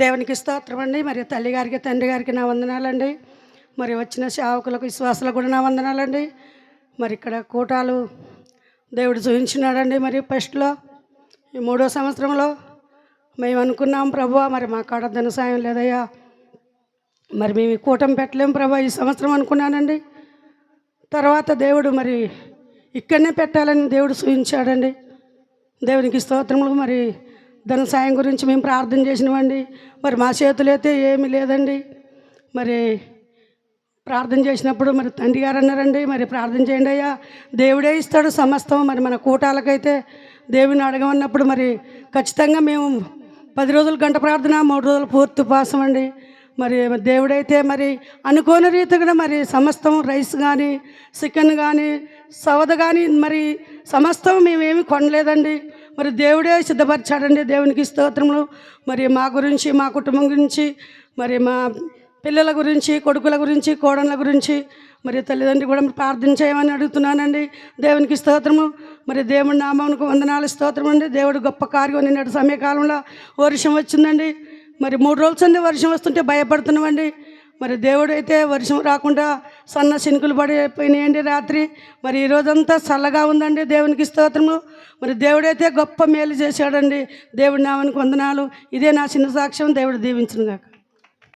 దేవునికి స్తోత్రం అండి మరి తల్లి గారికి తండ్రి గారికి నా వందనాలండి. మరి వచ్చిన సేవకులకు విశ్వాసాలకు కూడా నా వందనాలండి. మరి ఇక్కడ కూటాలు దేవుడు చూపించినాడండి మరి ఫస్ట్లో ఈ మూడో సంవత్సరంలో. మేము అనుకున్నాం ప్రభు మరి మా కాడ ధన సాయం లేదయ్యా. మరి మేము ఈ కూటమి పెట్టలేం ప్రభా ఈ సంవత్సరం అనుకున్నానండి. తర్వాత దేవుడు మరి ఇక్కడనే పెట్టాలని దేవుడు సూచించాడండి. దేవునికి స్తోత్రములు. మరి ధన సాయం గురించి మేము ప్రార్థన చేసినవండి. మరి మా చేతులు అయితే ఏమీ లేదండి. మరి ప్రార్థన చేసినప్పుడు మరి తండ్రి గారు అన్నారండి మరి ప్రార్థన చేయండి అయ్యా. దేవుడే ఇస్తాడు సమస్తం. మరి మన కూటాలకైతే దేవుని అడగమన్నప్పుడు మరి ఖచ్చితంగా మేము పది రోజులు గంట ప్రార్థన మూడు రోజులు పూర్తి ఉపాసం అండి. మరి దేవుడైతే మరి అనుకోని రీతిగా మరి సమస్తం రైస్ కానీ చికెన్ కానీ సవద కానీ మరి సమస్తం మేమేమి కొనలేదండి. మరి దేవుడే సిద్ధపరిచాడండి దేవునికి స్తోత్రములు. మరి మా గురించి మా కుటుంబం గురించి మరి మా పిల్లల గురించి కొడుకుల గురించి కోడళ్ళ గురించి మరి తల్లిదండ్రులు కూడా ప్రార్థన చేయమని అడుగుతున్నానండి. దేవునికి స్తోత్రము. మరి దేవుడి నామానికి వందనాలు స్తోత్రం అండి దేవుడు గొప్ప కార్యం నిన్నటి సమయకాలంలో వర్షం వచ్చిందండి. మరి మూడు రోజుల సంది వర్షం వస్తుంటే భయపడుతున్నామండి. మరి దేవుడైతే వర్షం రాకుండా సన్న శనుకులు పడిపోయినాయండి రాత్రి. మరి ఈ రోజంతా చల్లగా ఉందండి దేవునికి స్తోత్రము. మరి దేవుడైతే గొప్ప మేలు చేశాడండి. దేవుడి నామనికి వందనాలు. ఇదే నా చిన్న సాక్ష్యం. దేవుడు దీవించను గాక